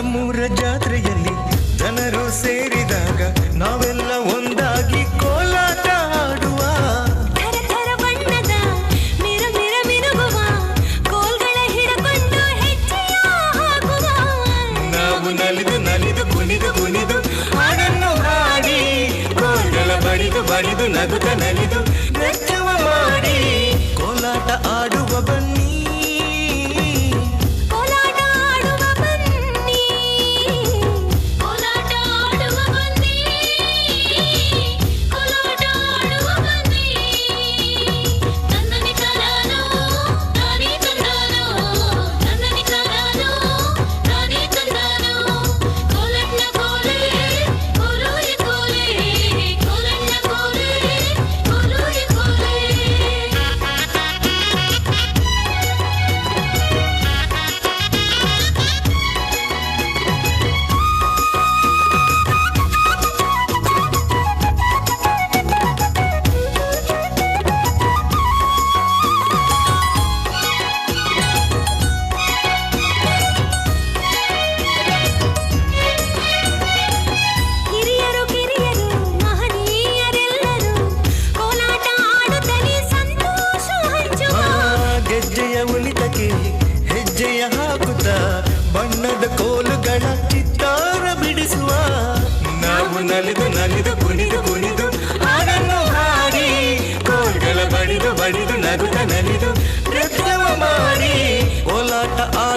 ನಮ್ಮೂರ ಜಾತ್ರೆಯಲ್ಲಿ ಜನರು ಸೇರಿದಾಗ ನಾವೆಲ್ಲ ಒಂದಾಗಿ ಕೋಲಾಟ ಆಡುವ. ನಾವು ನಲಿದು ನಲಿದು ಕುಣಿದು ಕುಣಿದು ಹಾಡನ್ನು ಹಾಡಿ ಕೋಲ್ಗಳ ಬಡಿದು ಬಡಿದು ನಗುತ್ತ ನಲಿದು ಒಳಗೆ ಹೆಜ್ಜೆಯ ಹಾಕುತ್ತ ಬಣ್ಣದ ಕೋಲುಗಳ ಚಿತ್ತಾರ ಬಿಡಿಸುವ. ನಾವು ನಲಿದು ನಲಿದು ಕುಣಿದು ಕುಣಿದು ಹಾಡನ್ನು ಹಾಡಿ ಕೋಲು ಬಡಿದು ಬಡಿದು ನಗುತ್ತ ನಲಿದು ನೃತ್ಯವ ಮಾಡಿ ಓಲಾಟ ಆ